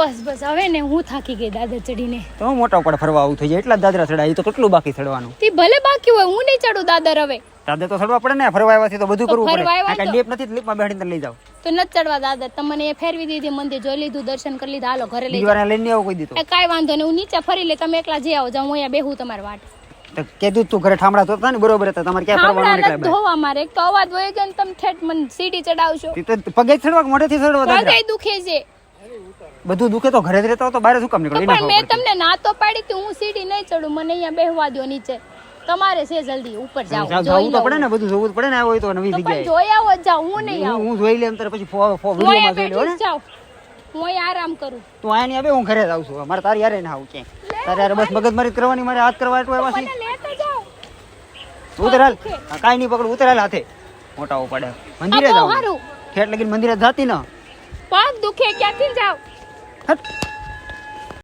બસ બસ. હવે ને હું થાકી ગઈ દાદર ચડીને. તો મોટા ઉપર ફરવા આવું થઈ જાય. એટલા દાદરા ચડાય. તો કેટલું બાકી ચડવાનું? તે ભલે બાકી હોય હું નહીં ચડું દાદર હવે. દાદર તો ચડવા પડે ને. ફરવા આવ્યાથી તો બધું કરવું પડે. કાંઈ લીપ નથી લીપમાં બેસીને લઈ જાવ તો ન ચડવા દાદર. તમને એ ફેરવી દીધી મંદિર જોઈ લીધું દર્શન કરી લીધા. હાલો ઘરે લઈ બીજી લઈને આવો કોઈ દીધું એ કાંઈ વાંધો નહીં. હું નીચે ફરી લે તમે એકલા જઈ આવો જાઉં હું અહીંયા બેહું તમારી વાટ. તો કીધું તું ઘરે ઠામડા તો હતા ને? બરોબર હતા. તમારે ક્યાં ફરવાનું નીકળ્યા ધોવા મારે. એક તો અવાજ હોય ગયો ને તમે ઠેઠ મને સીડી ચડાવશો. તે પગે ચડવા મોઢેથી ચડવા પગે દુખે છે. બધું દુખે તો ઘરે જ રહેતા હો તો બહાર શું કામ નીકળો પણ મેં તમને ના તો પાડી હતી હું સીડી નહીં ચડું મને અહીંયા બેહવા દો નીચે. તમારે છે જલ્દી ઉપર જાવ જવું તો પડે ને બધું જોવું પડે ને આવો તો નવી તો જગ્યાએ. જોઈ આવો જ હું નહીં આવું. હું જોઈ લે અંતર પછી ફો ફો વિડિયો માં જોઈ લો ને? હું અહીં આરામ કરું. તું અહીંયા નહીં આવે હું ઘરે જ આવું છું મારે તારી યારે ના આવું કે તારે યાર બસ મગજ મારી કરવાની મારે હાથ કરવા એટલું એવા છે ઉતર હાલ. કાંઈ નહીં પકડ ઉતર હાલ હાથે. મોટા ઉપાડે. મંદિરે જાવ ખેટ લગીને મંદિરે જાતી ના. પગ દુખે ક્યાંથી જાવ হাট